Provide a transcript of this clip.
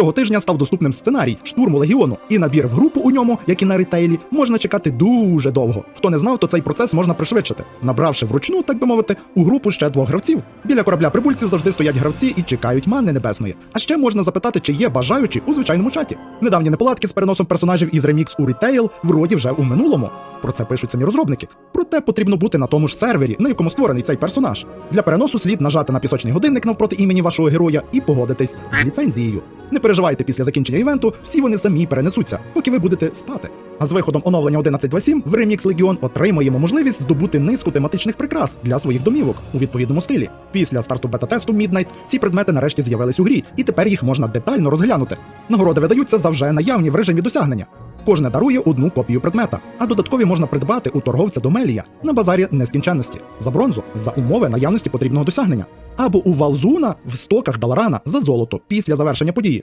Цього тижня став доступним сценарій штурму легіону, і набір в групу у ньому, як і на ретейлі, можна чекати дуже довго. Хто не знав, то цей процес можна пришвидшити, набравши вручну, так би мовити, у групу ще двох гравців. Біля корабля прибульців завжди стоять гравці і чекають манни небесної. А ще можна запитати, чи є бажаючі у звичайному чаті. Недавні неполадки з переносом персонажів із ремікс у ретейл вроді вже у минулому. Про це пишуть самі розробники. Проте потрібно бути на тому ж сервері, на якому створений цей персонаж. Для переносу слід нажати на пісочний годинник навпроти імені вашого героя і погодитись з ліцензією. Не переживайте після закінчення івенту, всі вони самі перенесуться, поки ви будете спати. А з виходом оновлення 11.2.7 в Remix Legion отримаємо можливість здобути низку тематичних прикрас для своїх домівок у відповідному стилі. Після старту бета-тесту Midnight ці предмети нарешті з'явились у грі, і тепер їх можна детально розглянути. Нагороди видаються за вже наявні в режимі досягнення. Кожне дарує одну копію предмета, а додаткові можна придбати у торговця Домелія на базарі нескінченності за бронзу за умови наявності потрібного досягнення, або у Валзуна в стоках Даларана за золото після завершення події.